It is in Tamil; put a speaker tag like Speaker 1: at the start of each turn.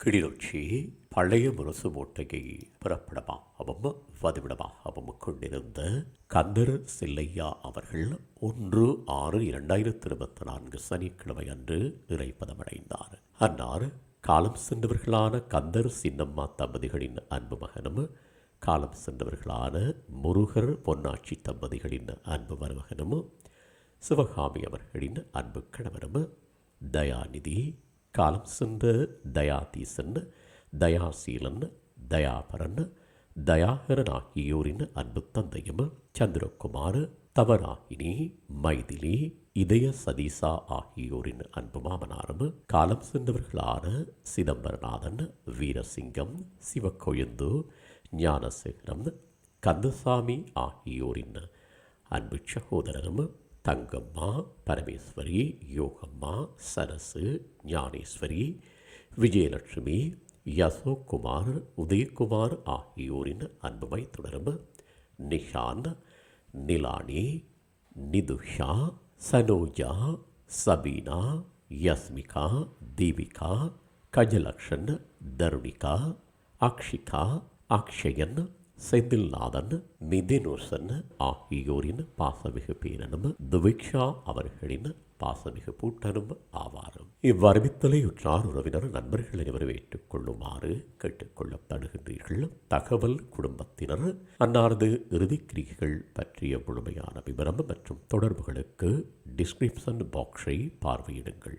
Speaker 1: கிளிநொச்சி பழைய முரசு மூட்டையை பிறப்பிடமாகவும் வதிவிடமாகவும் கொண்டிருந்த கந்தர் சில்லையா அவர்கள் ஒன்று ஆறு இரண்டாயிரத்தி இருபத்தி நான்கு சனிக்கிழமை அன்று இறைப்பதமடைந்தார். அன்னார் காலம் சென்றவர்களான கந்தர் சின்னம்மா தம்பதிகளின் அன்பு மகனும் காலம் சென்றவர்களான முருகர் பொன்னாட்சி தம்பதிகளின் அன்பு மருமகனும் சிவகாமி அவர்களின் அன்பு கணவரும் தயாநிதி காலம் சென்ற தயாதீசன் தயாசீலன் தயாபரன் தயாகரன் ஆகியோரின் அன்பு தந்தையும் சந்திரகுமார் தவராகினி மைதிலி இதய சதீசா ஆகியோரின் அன்பு மாமனாரும் காலம் சென்றவர்களான சிதம்பரநாதன் வீரசிங்கம் சிவக்கொழுந்து ஞானசேகரம் கந்தசாமி ஆகியோரின் அன்பு சகோதரரும் தங்கம்மா பரமேஸ்வரி யோகம்மா சரசு ஞானேஸ்வரி விஜயலட்சுமி யசோகுமார் உதயகுமார் ஆகியோரின் அன்புமை தொடர்பு. நிஷாந்த் நிலானி நிதுஷா சனோஜா சபீனா யஸ்மிகா தீபிகா கஜலக்ஷன் தருணிகா அக்ஷிகா அக்ஷயன் செந்தில்நாதன் மிதினுசன் ஆகியோரின் பாசமிகு பேரனும் துவிக்ஷா அவர்களின் பாசமிகு பூட்டனும் ஆவாரும். இவ்வறிவித்தலையுற்றார் உறவினர் நண்பர்கள் அனைவரும் ஏற்றுக்கொள்ளுமாறு கேட்டுக்கொள்ளப்படுகின்றீர்கள் தகவல் குடும்பத்தினர் அன்னாரது இறுதிக்கிரிகைகள் பற்றிய முழுமையான விவரம் மற்றும் தொடர்புகளுக்கு டிஸ்கிரிப்ஷன் பாக்ஸை பார்வையிடுங்கள்.